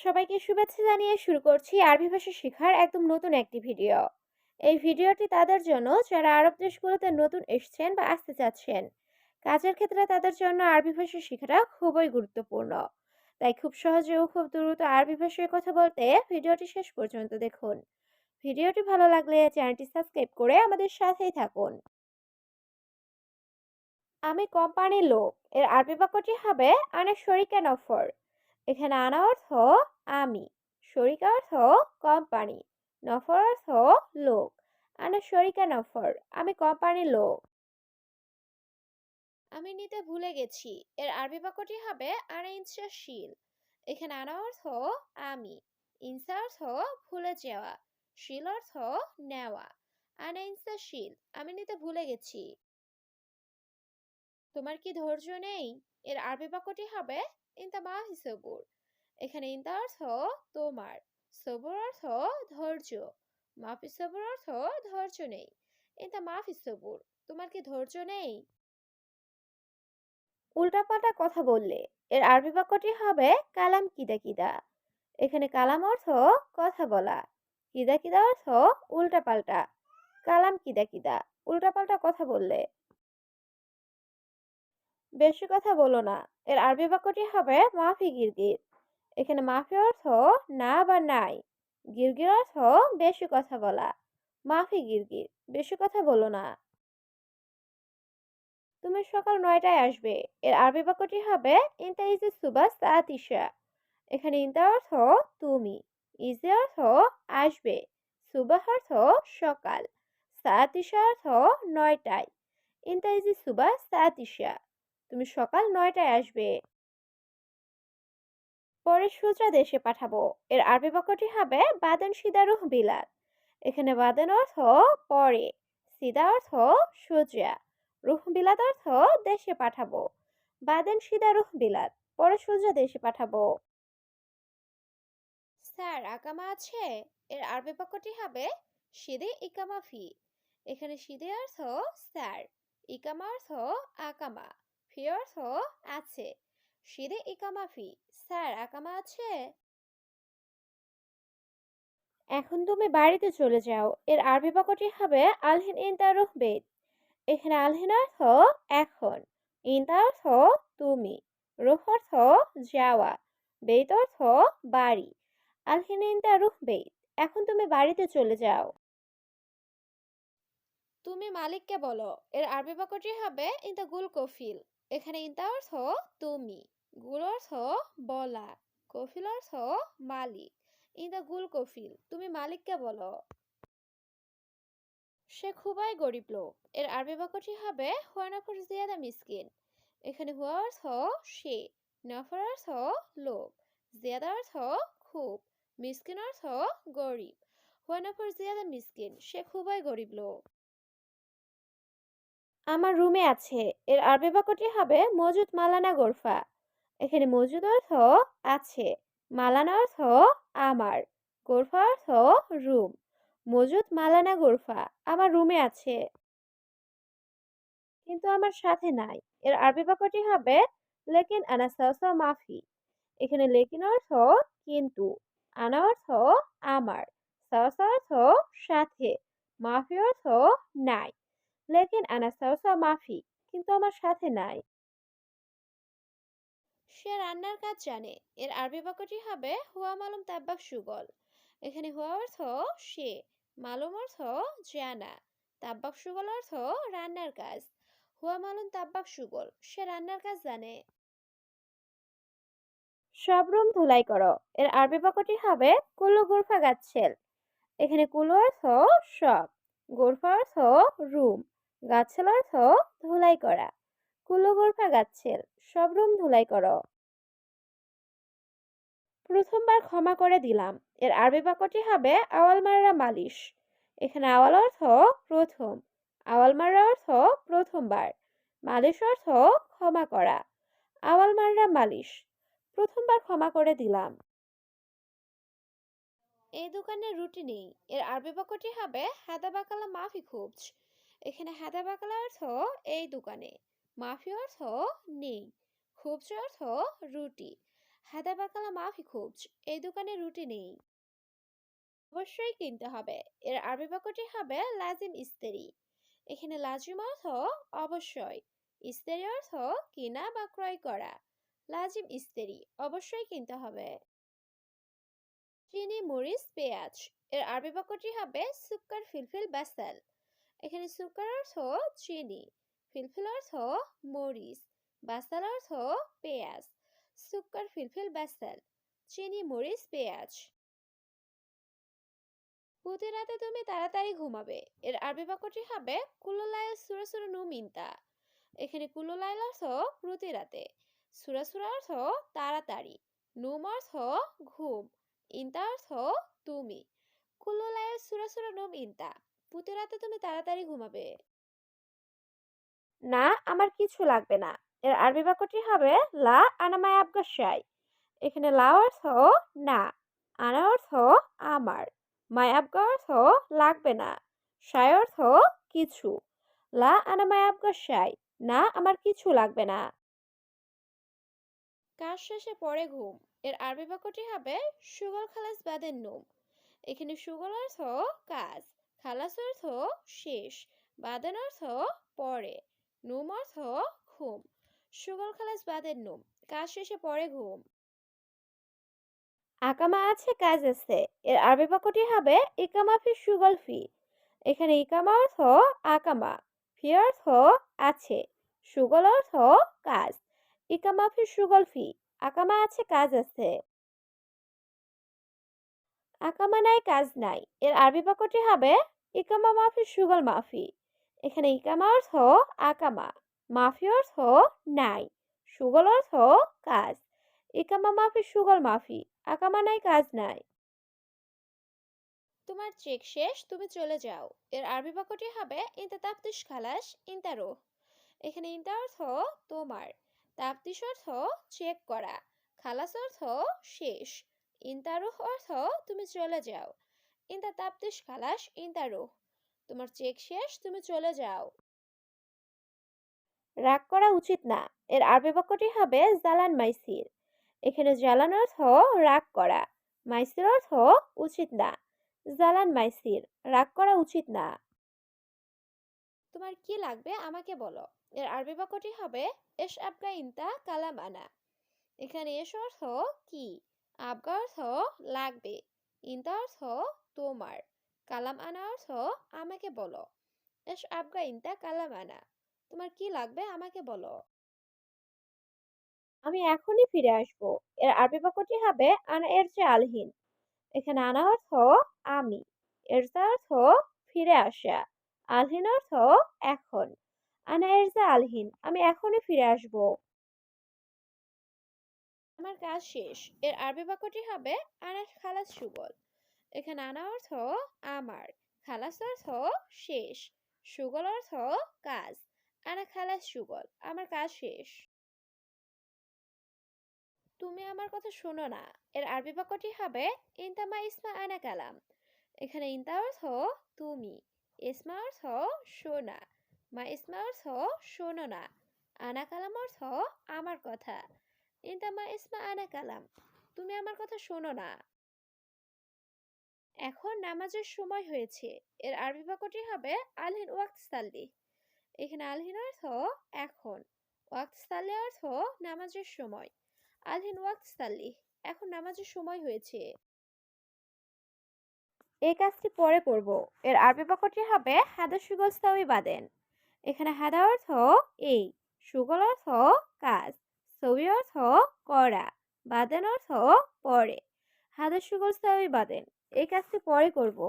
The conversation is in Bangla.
সবাইকে শুভেচ্ছা জানিয়ে শুরু করছি আরবি ভাষা শেখার একদম নতুন একটি ভিডিও। এই ভিডিওটি তাদের জন্য যারা আরব দেশগুলোতে নতুন এসছেন বা আসতে চাচ্ছেন, কাজের ক্ষেত্রে তাদের জন্য আরবি ভাষা শেখাটা খুবই গুরুত্বপূর্ণ। তাই খুব সহজে ও খুব দ্রুত আরবি ভাষায় কথা বলতে ভিডিওটি শেষ পর্যন্ত দেখুন। ভিডিওটি ভালো লাগলে চ্যানেলটি সাবস্ক্রাইব করে আমাদের সাথেই থাকুন। আমি কোম্পানির লোক। এর আরবি বাক্যটি হবে, আনে শরিকা নফর এখানে আনা অর্থ আমি শরিকা অর্থ কোম্পানি নফর অর্থ লোক। আনা শরিকা নফর, আমি কোম্পানির লোক। আমি নিতে ভুলে গেছি, এর আরবি বাক্যটি হবে আনা ইনসাশীল এখানে আনা অর্থ আমি, ইনসা অর্থ ভুলে যাওয়া, শিল অর্থ নেওয়া। আনা ইনসাশীল আমি নিতে ভুলে গেছি। তোমার কি ধৈর্য নেই? এর আরবি বাক্যটি হবে ইনতা মাহি সবুর এখানে ইনতা অর্থ তোমার। সবুর অর্থ ধৈর্য। মাফি সবুর অর্থ ধৈর্য নেই। ইনতা মাফি সবুর তোমার কি ধৈর্য নেই? উল্টাপাল্টা কথা বললে। এর আরবি বাক্যটি হবে কালাম কিদা কিদা। এখানে কালাম অর্থ কথা বলা। কিদা কিদা অর্থ উল্টাপাল্টা। কালাম কিদা কিদা। উল্টাপাল্টা কথা বললে। বেশি কথা বলো না। এর আরবি বাক্যটি হবে মাফি গিরগির। এখানে মাফি অর্থ না বা নাই। গিরগির অর্থ বেশি কথা বলা। মাফি গিরগির, বেশি কথা বলো না। তুমি সকাল নয়টায় আসবে। এর আরবি বাক্যটি হবে ইনতা ইজে সুবা সাতিশা। এখানে ইনতা অর্থ তুমি। ইজে অর্থ আসবে। সুবাহ অর্থ সকাল। সাতিশা অর্থ নয়টায়। ইনতা ইজে সুবা সাতিশা। তুমি সকাল নয়টায় আসবে। পরে সুজা দেশে পাঠাবো। এর আরবি বাক্যটি হবে বাদেন সিদারুহ বিলাদ এখানে বাদেন অর্থ পরে, সিদা অর্থ সুজা, রুহ বিলাদ অর্থ দেশে পাঠাবো। বাদেন সিদারুহ বিলাদ পরে সুজা দেশে পাঠাবো। স্যার আকামা আছে? এর আরবি বাক্যটি হবে সিদে ইকামা ফি। এখানে সিদে অর্থ স্যার, ইকামা অর্থ আকামা। ফি অর্থ আছে। সিদে ইকামা ফি। স্যার, আকামা আছে? এখন তুমি বাড়িতে চলে যাও। এর আরবি বাক্যটি হবে আলহিন ইনতারুহ বেদ। এখানে আলহিন অর্থ এখন ইনতা অর্থ তুমি, রুহ অর্থ যাওয়া, বেদ অর্থ বাড়ি, আলহিন ইনতারুহ বেদ। এখন তুমি বাড়িতে চলে যাও। তুমি মালিককে বলো। এর আরবি বাক্যটি হবে ইনতা গুল কফিল এখানে ইনতা অর্থ তুমি গুল অর্থ বলা কফিল অর্থ মালিক ইনতা গুল কফিল, তুমি মালিককে বলো। সে খুবই গরিব লোক, এর আরবি বাক্যটি হবে হুয়া নফর জিয়াদা মিসকিন এখানে হুয়া অর্থ সে, নফর অর্থ লোক, জিয়াদা অর্থ খুব, মিসকিন অর্থ গরিব হুয়া নফর জিয়াদা মিসকিন সে খুবই গরিব লোক। আমার রুমে আছে। এর আরবি বাক্যটি হবে মজুদ মালানা গোরফা। এখানে মজুদ অর্থ আছে, মালানা অর্থ আমার, গোরফা অর্থ রুম। মজুদ মালানা গোরফা, আমার রুমে আছে। কিন্তু আমার সাথে নাই। এর আরবি বাক্যটি হবে লেকিন আনা সাসা মাফি। এখানে লেকিন অর্থ কিন্তু, আনা অর্থ আমার সাসা অর্থ সাথে, মাফি অর্থ নাই। লেকিন আনা মাফি কিন্তু আমার সাথে নাই। সে রান্নার কাজ জানে। এর আরবি বাক্যটি হবে হুয়া মালুম তাব্বাক সুগল। এখানে হুয়া অর্থ সে মালুম অর্থ জানা। তাব্বাক সুগল অর্থ রান্নার কাজ। হুয়া মালুম তাব্বাক সুগল সে রান্নার কাজ জানে। সব রুম ধুলাই করো। এর আরবি বাক্যটি হবে কুলু গুরফা গাচ্ছেল এখানে কুলু অর্থ সব গোরফা অর্থ রুম। গাছেল অর্থ ধুলাই করা। কুলো গোরফা গাছেল সব রুম ধুলাই করো। প্রথমবার ক্ষমা করে দিলাম। এর আরবি বাক্যটি হবে আওয়াল মাররা মালিশ। এখানে আওয়াল অর্থ প্রথম, আওয়াল মাররা অর্থ প্রথমবার, মালিশ অর্থ ক্ষমা করা। আওয়াল মাররা মালিশ, প্রথমবার ক্ষমা করে দিলাম। এই দোকানে রুটি নেই। এর আরবি বাক্যটি হবে হাদা বাকালা মাফি খুবজ। এখানে হাদা বাকালা অর্থ এই দোকানে মাফি অর্থ নেই খুবজ অর্থ রুটি। হাদা বাকালা মাফি খুবজ এই দোকানে রুটি নেই। অবশ্যই কিনতে হবে, এর আরবি বাক্যটি হবে লাজিম ইস্তেরি। এখানে লাজিম অর্থ অবশ্যই, ইস্তেরি অর্থ কিনা বা ক্রয় করা। লাজিম ইস্তেরি, অবশ্যই কিনতে হবে। চিনি, মরিচ, পেঁয়াজ, এর আরবি বাক্যটি হবে সুক্কার, ফিলফিল বাসাল এখানে সুক্কার অর্থ চিনি, ফিলফিল অর্থ মরিচ, বাসাল অর্থ পেঁয়াজ সুক্কার ফিলফিল, বাসাল, চিনি, মরিচ, পেঁয়াজ। প্রতি রাতে তুমি তাড়াতাড়ি ঘুমাবে। এর আরবি বাক্যটি হবে কুলোলাইল সুরা সুরা নু মিন্তা। এখানে কুলোলাইল অর্থ প্রতি রাতে, সুরা সুরা অর্থ তাড়াতাড়ি, নুম অর্থ ঘুম, ইন্তা অর্থ তুমি। কুলোলাইল সুরা সুরা নুম ইন্তা প্রতি রাতে তুমি তাড়াতাড়ি ঘুমাবে। না, আমার কিছু লাগবে না। এর আরবি বাক্যটি হবে, লা আনামায় আবগাসাই এখানে লা অর্থ না, আনা অর্থ আমার। মায়াবগা অর্থ লাগবে না সায় অর্থ কিছু। লা আনা মায়াবগা সাই না, আমার কিছু লাগবে না। কাজ শেষে পরে ঘুম। এর আরবি বাক্যটি হবে, সুগল খালাস বাদের নুম। এখানে সুগল অর্থ কাজ, খালাস অর্থ শেষ বাদেন অর্থ পরে, নুম অর্থ ঘুম। সুগল, খালাস বাদের নুম, কাজ শেষে পরে ঘুম। আকামা আছে কাজ আছে, এর আরবি বাক্যটি হবে ইকামা ফি সুগল ফি। এখানে ইকামা অর্থ আকামা, ফি অর্থ আছে, সুগল অর্থ কাজ। ইকামা ফি সুগল ফি, আকামা আছে কাজ আছে। আকামা নাই, কাজ নাই। এর আরবি বাক্যটি হবে ইকামা মাফি, সুগল মাফি। এখানে ইকামা অর্থ আকামা, মাফি অর্থ নাই, সুগল অর্থ কাজ। ইকামা মাফি, সুগল মাফি, আকামা নাই, কাজ নাই। তোমার চেক শেষ, তুমি চলে যাও। এর আরবি বাক্যটি হবে ইনতা তাপ্তিস খালাস ইন্তারো এখানে ইনতা অর্থ তোমার তাপ্তিস অর্থ চেক করা, খালাস অর্থ শেষ। ইন্তারুহ অর্থ তুমি চলে যাও। ইনতা তাপ্তিস খালাস ইন্তারুহ তোমার চেক শেষ, তুমি চলে যাও। রাগ করা উচিত না। এর আরবি বাক্যটি হবে জালান মাইসির। এখানে জ্বালান অর্থ রাগ করা। মাইসির অর্থ উচিত না। জালান মাইসির, রাগ করা উচিত না। তোমার কি লাগবে আমাকে বলো। এর আরবি বাক্যটি হবে, এস আবগা ইনতা কালাম আনা। এখানে এস অর্থ কি? আবগা অর্থ লাগবে। ইনতা অর্থ তোমার। কালাম আনা অর্থ আমাকে বলো। এস আবগা ইনতা কালাম আনা। তোমার কি লাগবে আমাকে বলো। আমি এখনই ফিরে আসব। এর আরবি বাক্যটি হবে আনা এর চেয়ে আলহীন। এখানে আনা অর্থ আমি। এরজা অর্থ ফিরে আসা। আলহীন অর্থ এখন। আনা এরজা আলহীন। আমি এখনই ফিরে আসব। আমার কাজ শেষ। এর আরবি বাক্যটি হবে, আনা খালাস সুগল। এখানে আনা অর্থ, আমার। খালাস অর্থ, শেষ। সুগল অর্থ, কাজ। আনা খালাস সুগল, আমার কাজ শেষ। তুমি আমার কথা শোনো না। এর আরবি বাক্যটি হবে, ইনতামা ইসমা আনা কালাম। এখানে ইনতা অর্থ, তুমি। ইসমা অর্থ, শোনা। মা ইসমা অর্থ, শোনো না। আনা কালাম অর্থ, আমার কথা। ইনতামা ইসমা আনা কালাম। তুমি আমার কথা শোনো না। এখন নামাজের সময় হয়েছে। এর আরবি বাক্যটি হবে আলহিন ওয়াক্ত সাল্লি। এখানে আলহিন অর্থ এখন। ওয়াক্ত সাল্লি অর্থ নামাজের সময়। আলহিন ওয়াক্ত সাল্লি। এখন নামাজের সময় হয়েছে। এই কাজটি পরে করব এর আরবি বাক্যটি হবে হাদা সুগল সাউই বাদেন। এখানে হাদা অর্থ এই, সুগল অর্থ কাজ। সবি অর্থ করা বাদেন অর্থ পরে হাদা সুগল সাবি বাদেন এই কাজটি পরে করব।